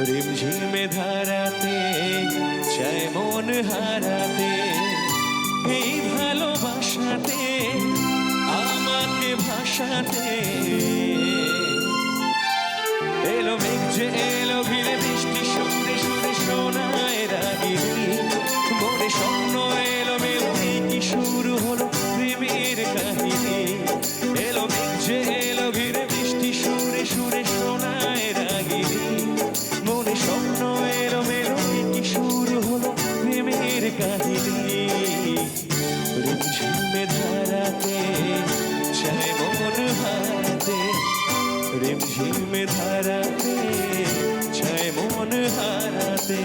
রিমঝিমে ধারাতে চায় মন হারাতে এই ভালোবাসাতে আমাকে ভাষাতে এলো মেঘ যে এলো ঘিরে হিম ধারাতে ছয় মন হারাতে।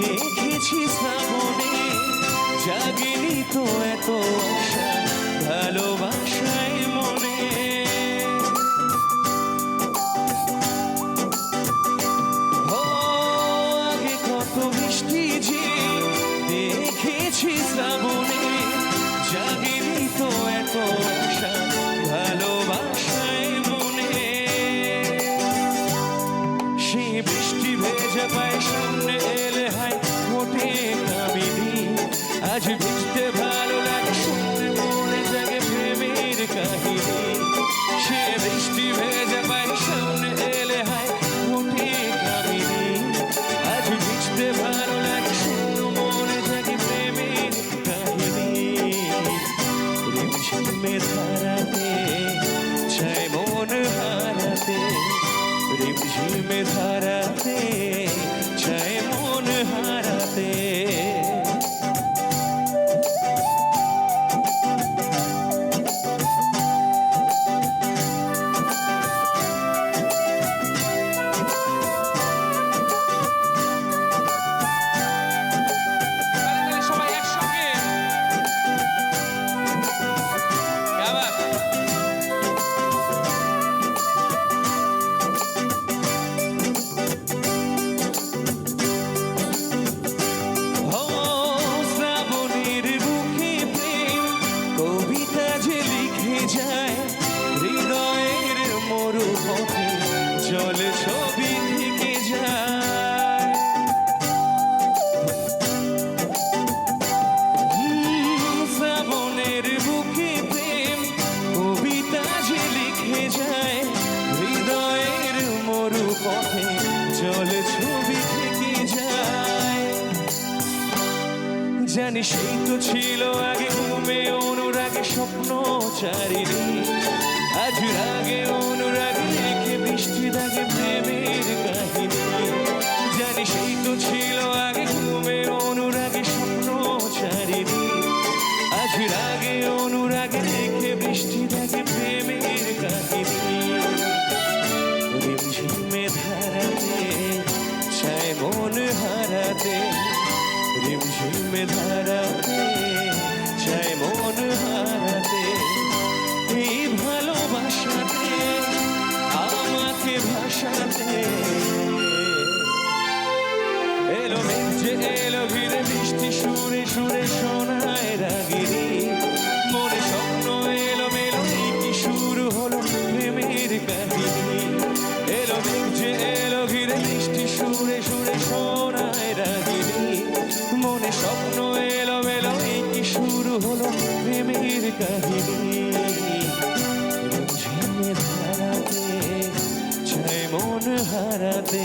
দেখেছি শ্রাবণে জাগিনি তো 为什么？জানি সেই তো ছিল আগে ঘুমে, অনুরাগে স্বপ্ন চারিণী আজ রাগে, অনুরাগে রেখে বৃষ্টি দাগে প্রেমের কাহিনী। জানি সেই তো ছিল এলো যে এলো ঘিরে বৃষ্টি সুরে সুরে শোনায় রাগিনী। মনে স্বপ্ন এলো মেলো কি শুরু হলো প্রেমের কাহিনী। এলো মেঘ এলো ঘিরে বৃষ্টি সুরে সুরে শোনায় রাগিনী। মনে স্বপ্ন এলো মেলো কি শুরু হলো প্রেমের কাহিনী। ঝিমে ধারাতে চায় মন হারাতে।